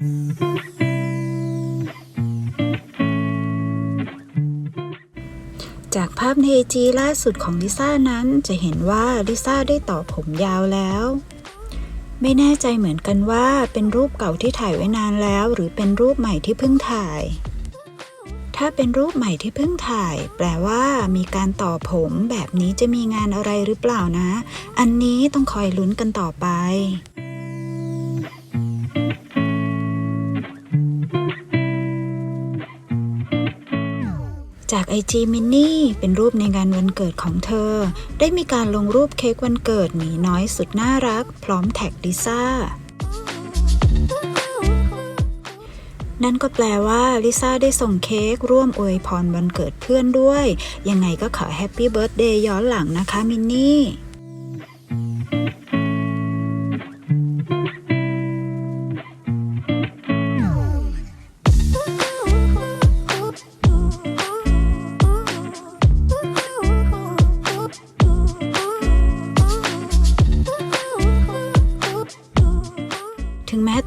จากภาพในไอจีล่าสุดของลิซ่านั้นจะเห็นว่าลิซ่าได้ต่อผมยาวแล้ว ไม่แน่ใจเหมือนกันว่าเป็นรูปเก่าที่ถ่ายไว้นานแล้ว หรือเป็นรูปใหม่ที่เพิ่งถ่าย ถ้าเป็นรูปใหม่ที่เพิ่งถ่าย แปลว่ามีการต่อผมแบบนี้จะมีงานอะไรหรือเปล่านะ อันนี้ต้องคอยลุ้นกันต่อไป ไอจีมินนี่เป็นรูปในงานวันเกิดของเธอ ได้มีการลงรูปเค้กวันเกิดหมีน้อยสุดน่ารัก พร้อมแท็กลิซ่านั่นก็แปลว่าลิซ่าได้ส่งเค้กร่วมอวยพรวันเกิดเพื่อนด้วย ยังไงก็ขอแฮปปี้เบิร์ดเดย์ย้อนหลังนะคะมินนี่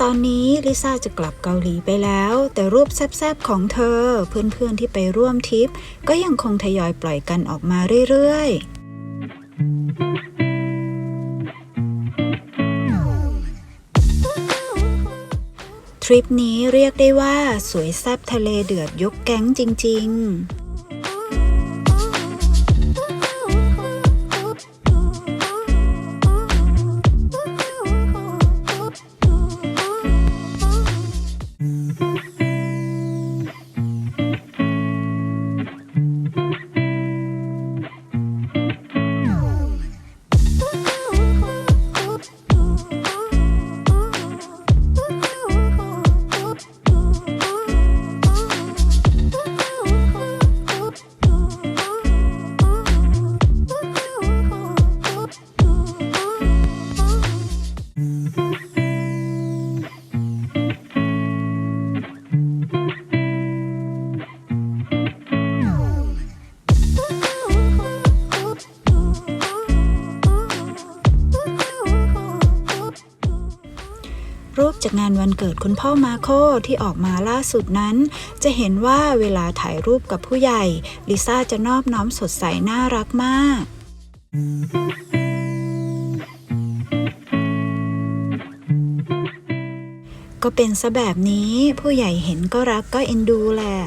ตอนนี้ลิซ่าจะกลับเกาหลีไปแล้ว แต่รูปแซบๆของเธอ เพื่อนๆที่ไปร่วมทริป ก็ยังคงทยอยปล่อยกันออกมาเรื่อยๆทริปนี้เรียกได้ว่าสวยแซบทะเลเดือดยกแก๊งจริง ๆ รูปจากงานวันเกิดคุณพ่อมาโคที่ออกมาล่าสุดนั้น จะเห็นว่าเวลาถ่ายรูปกับผู้ใหญ่ ลิซ่าจะนอบน้อมสดใสน่ารักมาก ก็เป็นซะแบบนี้ผู้ใหญ่เห็นก็รักก็เอ็นดูแหละ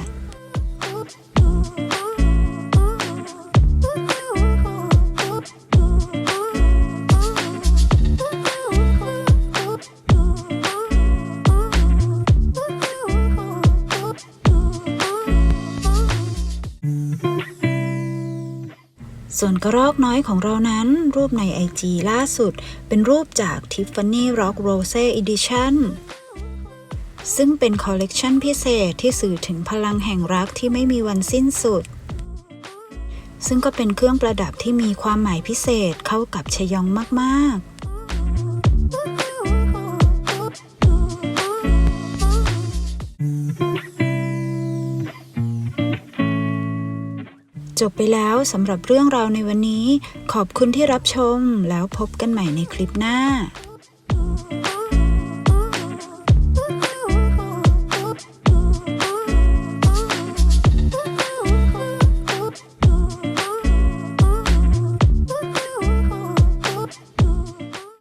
ส่วนกระรอกน้อยของเรานั้นรูปในไอจีล่าสุด เป็นรูปจาก Tiffany Rock Rose Edition ซึ่งเป็นคอลเลกชันพิเศษที่สื่อถึงพลังแห่งรักที่ไม่มีวันสิ้นสุด ซึ่งก็เป็นเครื่องประดับที่มีความหมายพิเศษเข้ากับชยองมาก ๆ จบไปแล้วสำหรับเรื่องราวในวันนี้ ขอบคุณที่รับชมแล้วพบกันใหม่ในคลิปหน้า